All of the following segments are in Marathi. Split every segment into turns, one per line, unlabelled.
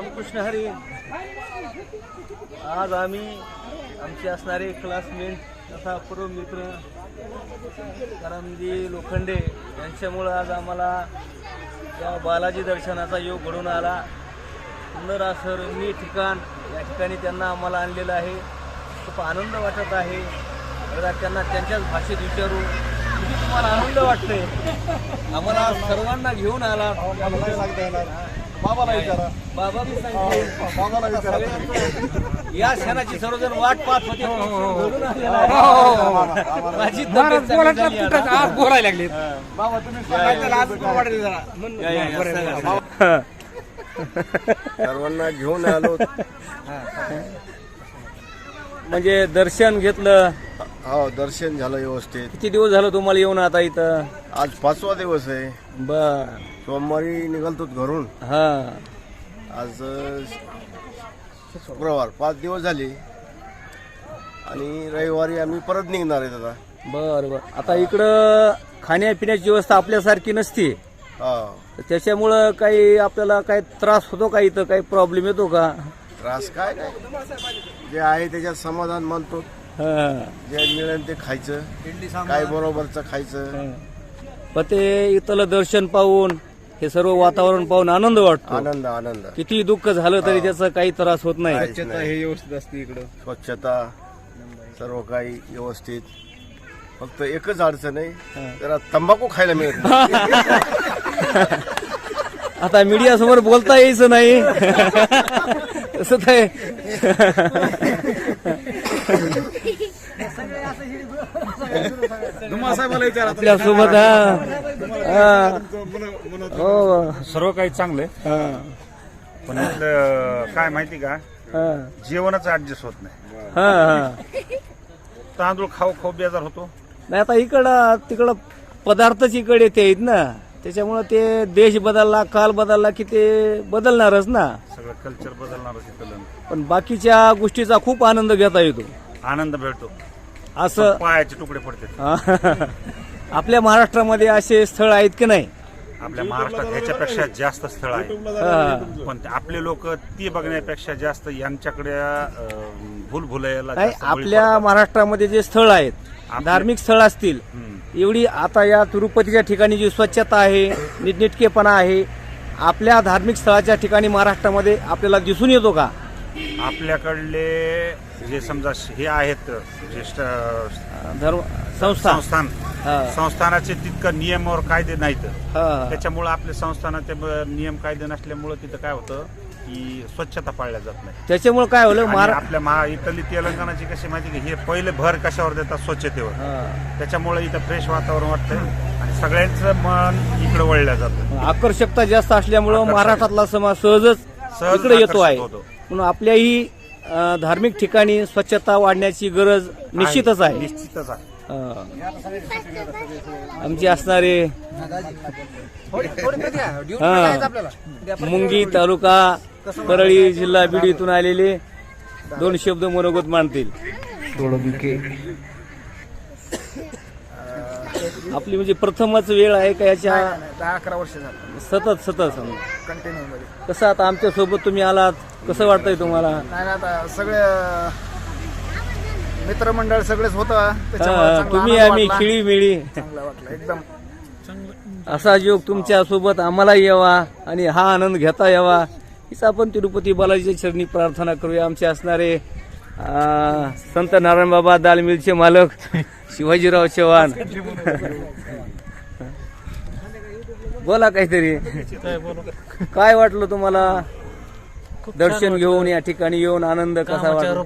रामकृष्ण हरी आज आम्ही आमचे असणारे क्लासमेट तथा पूर्व मित्र करमजी लोखंडे यांच्यामुळं आज आम्हाला या बालाजी दर्शनाचा योग घडून आला. सुंदर असं ठिकाण या ठिकाणी त्यांना आम्हाला आणलेलं आहे. खूप आनंद वाटत आहे. त्यांना त्यांच्याच भाषेत विचारू. तुम्हाला आनंद वाटतोय? आम्हाला सर्वांना घेऊन आला.
बाबाला विचारा.
बाबा मी सांगते
बाबाला विचारा.
सर्वांचं या क्षणाची सर्वजण वाट पाहत होते. घडून आलेला आहे. माझी तब्येत चांगली झाली आता.
आज बोलायला लागले?
बाबा तुम्ही सांगा.
या, या, या, सांगा.
सर्वांना घेऊन आलो.
म्हणजे दर्शन घेतलं
हो दर्शन झालं व्यवस्थित.
किती दिवस झालं तुम्हाला येऊन आता इथं?
आज पाचवा दिवस आहे.
बर.
सोमवारी निघालतो घरून.
हा.
आज अ, शुक्रवार पाच दिवस झाले. आणि रविवारी आम्ही परत निघणार आहेत आता
बर बर. आता इकडं खाण्यापिण्याची व्यवस्था आपल्यासारखी नसते.
हा.
तर त्याच्यामुळं काही आपल्याला काही त्रास होतो का इथं? काही प्रॉब्लेम येतो का?
त्रास काय नाही. जे आहे त्याच्यात समाधान मानतो. जे मिळेल ते खायचं. काय बरोबरचं खायचं.
पण ते इथलं दर्शन पाहून हे सर्व वातावरण पाहून आनंद वाटतो.
आनंद आनंद.
किती दुःख झालं तरी त्याचा काही त्रास होत नाही.
नाही.
हे व्यवस्थित असते इकडं.
स्वच्छता सर्व काही व्यवस्थित. फक्त एकच अडचण आहे जरा तंबाखू खायला मिळत नाही.
आता मीडिया समोर बोलता यायचं नाही. तसं ते
साहेबाला विचारा
आपल्यासोबत हा. हो.
सर्व काही चांगलं आहे
हा,
पण काय माहिती का?
हा,
जेवणच ऍडजस्ट होत नाही.
हा, हा.
तांदूळ खाऊ खाऊ बेजार होतो.
नाही आता इकडं तिकडं पदार्थच इकडे ते आहेत ना. त्याच्यामुळं ते देश बदलला काल बदलला की ते बदलणारच ना.
सगळं कल्चर बदलणार
पण बाकीच्या गोष्टीचा खूप आनंद घेता येतो.
आनंद भेटतो.
असं
पायाचे तुकडे पडते.
आपल्या महाराष्ट्रामध्ये असे स्थळ आहेत की नाही
आपल्या महाराष्ट्रात ह्याच्यापेक्षा जास्त स्थळ आहे
हा.
पण ते आपले लोक ती बघण्यापेक्षा जास्त यांच्याकडे भूल भुलायला
नाही आपल्या. महाराष्ट्रामध्ये जे स्थळ आहेत
आपले-
धार्मिक स्थळ असतील. एवढी आता या तिरुपतीच्या ठिकाणी जी स्वच्छता आहे नीटनेटकेपणा आहे आपल्या धार्मिक स्थळाच्या ठिकाणी महाराष्ट्रामध्ये आपल्याला दिसून येतो का
आपल्याकडले जे समजा हे आहेत जे स्ट-
धर्म संस्था
संस्थान
हा.
संस्थानाचे तितकं नियम और कायदे नाहीत. त्याच्यामुळे आपल्या संस्थानाचे ब- नियम कायदे नसल्यामुळे तिथं काय होतं की स्वच्छता पाळल्या जात नाही
त्याच्यामुळे काय होलं
आणि
महारा
आपल्या महा इटली तेलंगणाची कशी माहिती की हे पहिले भर कशावर देतात स्वच्छतेवर
हा.
त्याच्यामुळे इथं फ्रेश वातावरण वाटतंय आणि सगळ्यांचं मन इकडे वळलं जातं
आकर्षकता जास्त असल्यामुळं
आकर्षक.
महाराष्ट्रातला समाज सहजच
सहज
इकडे येतो
आकर्षित
आहे
होतो.
म्हणून आपल्याही धार्मिक ठिकाणी स्वच्छता वाढण्याची गरज निश्चितच आहे
निश्चितच आहे
हा. आमचे असणारे हा. मुंगी तालुका परळी जिल्हा बीड इथून आलेले दोन शब्द मनोगत मानतील आपली म्हणजे प्रथमच वेळ आहे का याच्या
दहा अकरा वर्ष झालं.
सतत सतत समजा.
कंटिन्यू मध्ये.
कसं आता आमच्यासोबत तुम्ही आलात? कसं वाटतंय तुम्हाला?
नाही ना आता सगळे मित्रमंडळ सगळेच होतं.
हा,
चांगला
तुम्ही
आनंद
आम्ही
वाटला.
खिळी मिळी
चांगलं वाटलं एकदम.
असा योग तुमच्यासोबत आम्हाला यावा आणि हा आनंद घेता यावा. हीच आपण तिरुपती बालाजीच्या चरणी प्रार्थना करूया. आमचे असणारे संत नारायण बाबा दाल मिलचे मालक शिवाजीराव चव्हाण. बोला काहीतरी. काय वाटलं तुम्हाला? दर्शन घेऊन या ठिकाणी येऊन आनंद कसा वाटला?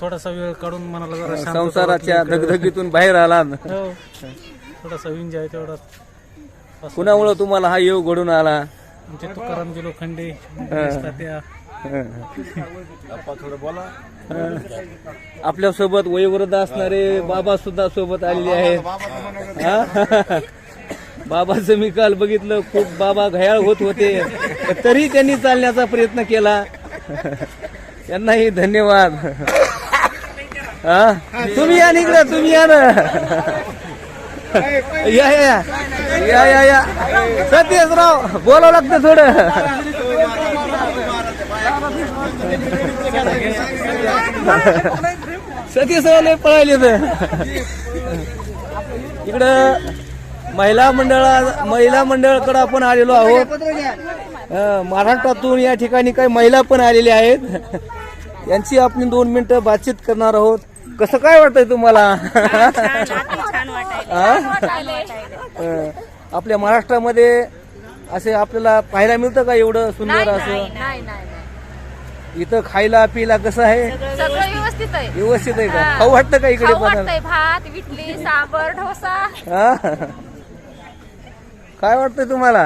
थोडासा वेळ काढून मनाला जरा शांतता
संसाराच्या. दगदगीतून बाहेर आलात
हो. थोडासा तेवढा
कुणामुळे तुम्हाला हा योग घडून आला?
आमचे तात्या
आपल्यासोबत वयोवृद्ध असणारे बाबा सुद्धा सोबत आलेले आहेत. हा? बाबाचं मी काल बघितलं खूप बाबा घयाळ होत होते. तरी त्यांनी चालण्याचा प्रयत्न केला. त्यांनाही धन्यवाद. हा? तुम्ही या निकडे तुम्ही या ना. या या या. या या सतीशराव बोलावं लागतं थोडं. सतीश लय पळायले तर इकडं महिला मंडळा महिला मंडळाकडे आपण आलेलो आहोत. महाराष्ट्रातून या ठिकाणी काही महिला पण आलेल्या आहेत. यांची आपण दोन मिनिटं बातचीत करणार आहोत. कसं काय वाटतंय तुम्हाला? आपल्या महाराष्ट्रामध्ये असे आपल्याला पाहायला मिळतं का एवढं सुंदर असं? इथं खायला पिला कसं आहे?
सगळं व्यवस्थित आहे.
व्यवस्थित आहे का?
हा.
खाऊ वाटतं का इकडे
खाऊ
पण
वाटतंय. भात इडली सांबर डोसा.
हा? काय वाटतंय तुम्हाला?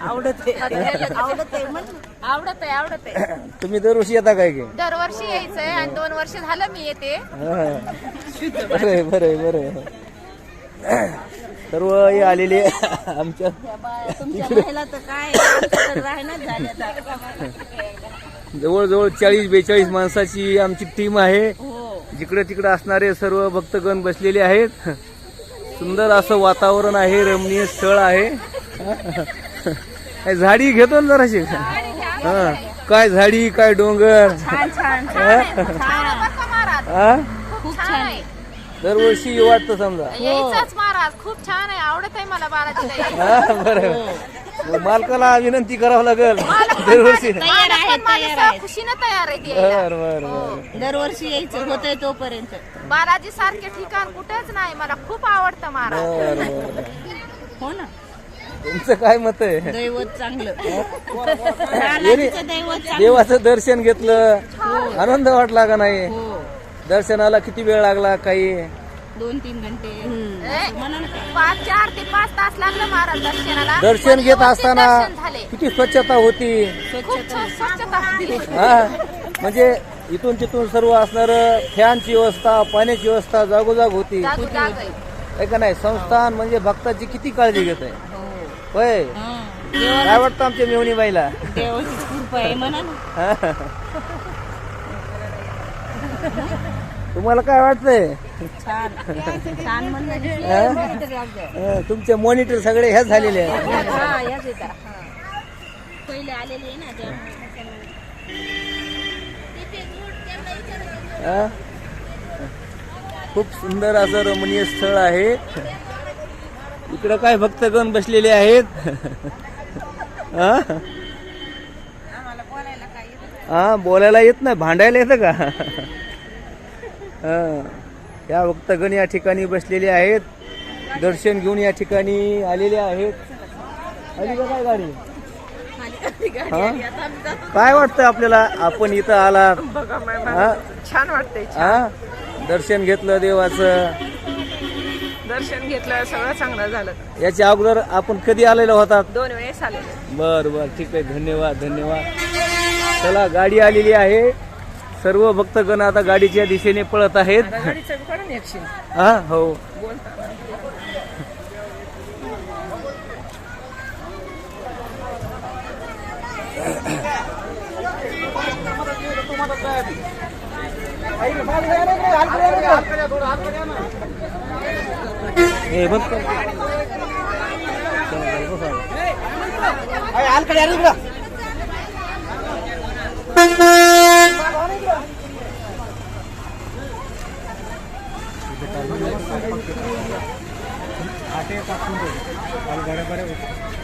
आवडत. आहे आवडत आहे आवडत आहे
तुम्ही दरवर्षी येता काय की
दरवर्षी यायचंय आणि दोन वर्ष झालं मी येते.
बरे बरे बरे सर्व हे आलेले आमच्या जवळजवळ चाळीस बेचाळीस माणसाची आमची टीम आहे. जिकडे तिकडे असणारे सर्व भक्तगण बसलेले आहेत. सुंदर असं वातावरण आहे रमणीय स्थळ आहे. काय झाडी घेतो ना जराशी? हा. काय झाडी काय डोंगर?
छान छान महाराज
हा?
खूप छान आहे.
दरवर्षी वाटतं समजा.
खूप छान आहे. आवडत आहे मला
हा मालकाला विनंती करावं लागेल. दरवर्षी.
खुशीनं तयार आहे ते यायला.
बर बर बर.
दरवर्षी यायचं होतंय तोपर्यंत.
बालाजी सारखे ठिकाण कुठेच नाही. मला खूप आवडतं महाराज.
बर बर
हो ना?
तुमचं काय मत आहे?
दैवत चांगलं.
येणे-
बालाजीचं दैवत चांगलं.
देवाचं दर्शन घेतलं आनंद वाटला का नाही?
हो.
दर्शनाला किती वेळ लागला काही?
दोन तीन घंटे म्हणून
पाच चार ते पाच तास लागलं महाराज दर्शनाला.
दर्शन घेत असताना किती स्वच्छता होती.
स्वच्छता. होती.
हा? म्हणजे इथून तिथून सर्व असणार फॅनची व्यवस्था पाण्याची व्यवस्था जागोजाग होती. का नाही? संस्थान म्हणजे भक्ताची किती काळजी घेत आहे.
हो.
होय?
हं.
काय वाटतं आमच्या मेवणी बाईला
देवाची कृपा आहे म्हणा
तुम्हाला काय वाटतंय?
छान. छान म्हणलं
हा? तुमचे मॉनिटर सगळे ह्याच झालेले आहेत.
पहिले आलेले आहे ना
हा? खूप सुंदर असं रमणीय स्थळ आहे. इकडं काय भक्तगण बसलेले आहेत? हा? हा बोलायला येत नाही भांडायला येतं का? हा. या भक्तगण या ठिकाणी बसलेले आहेत. दर्शन घेऊन या ठिकाणी आलेले आहेत. आली का काय गाडी? हा? काय वाटतं आपल्याला? आपण इथं आलात. हा?
छान वाटतंय
हा? दर्शन घेतलं देवाचं.
दर्शन घेतलं सगळं चांगलं झालं.
याच्या अगोदर आपण कधी आलेलो होतात?
दोन वेळेस आले
बर बर. ठीक आहे. धन्यवाद धन्यवाद. चला गाडी आलेली आहे. सर्व भक्तगण आता गाडीच्या दिशेने पळत आहेत.
गाडीचं काढून एकशे.
हा हो हे बंद कर.